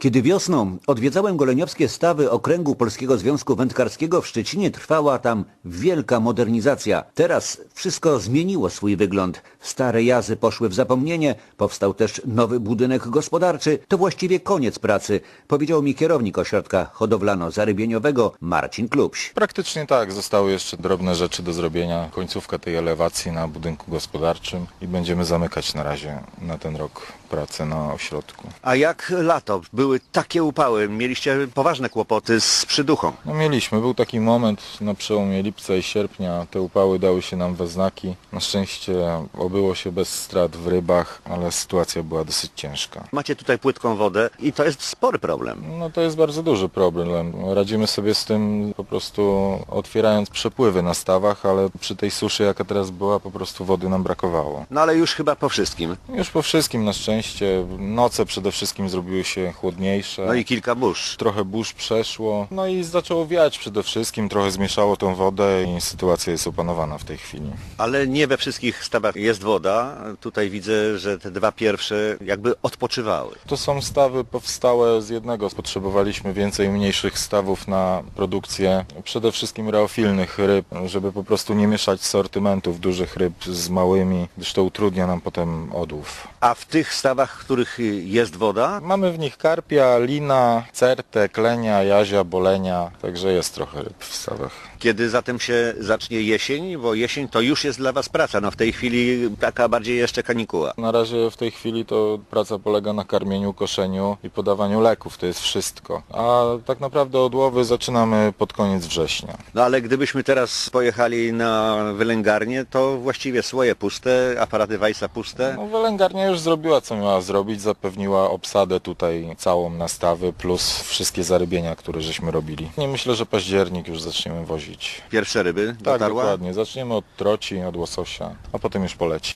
Kiedy wiosną odwiedzałem goleniowskie stawy okręgu Polskiego Związku Wędkarskiego w Szczecinie, trwała tam wielka modernizacja. Teraz wszystko zmieniło swój wygląd. Stare jazy poszły w zapomnienie, powstał też nowy budynek gospodarczy. To właściwie koniec pracy, powiedział mi kierownik ośrodka hodowlano-zarybieniowego Marcin Klubś. Praktycznie tak, zostały jeszcze drobne rzeczy do zrobienia. Końcówka tej elewacji na budynku gospodarczym i będziemy zamykać na razie na ten rok pracę na ośrodku. A jak lato? Były takie upały, mieliście poważne kłopoty z przyduchą. No mieliśmy, był taki moment na przełomie lipca i sierpnia, te upały dały się nam we znaki. Na szczęście obyło się bez strat w rybach, ale sytuacja była dosyć ciężka. Macie tutaj płytką wodę i to jest spory problem. No to jest bardzo duży problem. Radzimy sobie z tym po prostu otwierając przepływy na stawach, ale przy tej suszy jaka teraz była po prostu wody nam brakowało. No ale już chyba po wszystkim. Już po wszystkim na szczęście. Noce przede wszystkim zrobiły się chłodniejsze. No i kilka burz. Trochę burz przeszło, no i zaczęło wiać przede wszystkim, trochę zmieszało tą wodę i sytuacja jest opanowana w tej chwili. Ale nie we wszystkich stawach jest woda. Tutaj widzę, że te dwa pierwsze jakby odpoczywały. To są stawy powstałe z jednego. Potrzebowaliśmy więcej mniejszych stawów na produkcję przede wszystkim reofilnych ryb, żeby po prostu nie mieszać sortymentów dużych ryb z małymi, gdyż to utrudnia nam potem odłów. A w tych stawach, w których jest woda, Mamy w nich karpia, lina, certę, klenia, jazia, bolenia, także jest trochę ryb w stawach. kiedy zatem się zacznie jesień, bo jesień to już jest dla Was praca. No w tej chwili taka bardziej jeszcze kanikuła. Na razie w tej chwili to praca polega na karmieniu, koszeniu i podawaniu leków, to jest wszystko. A tak naprawdę odłowy zaczynamy pod koniec września. No ale gdybyśmy teraz pojechali na wylęgarnię, to właściwie swoje puste, aparaty Weissa puste. No wylęgarnia już zrobiła co miała zrobić, zapewniła obsadę tutaj całą nastawy plus wszystkie zarybienia, które żeśmy robili. Nie myślę, że październik już zaczniemy wozić. Pierwsze ryby Tak, dotarła. dokładnie. Zaczniemy od troci, od łososia, a potem już poleci.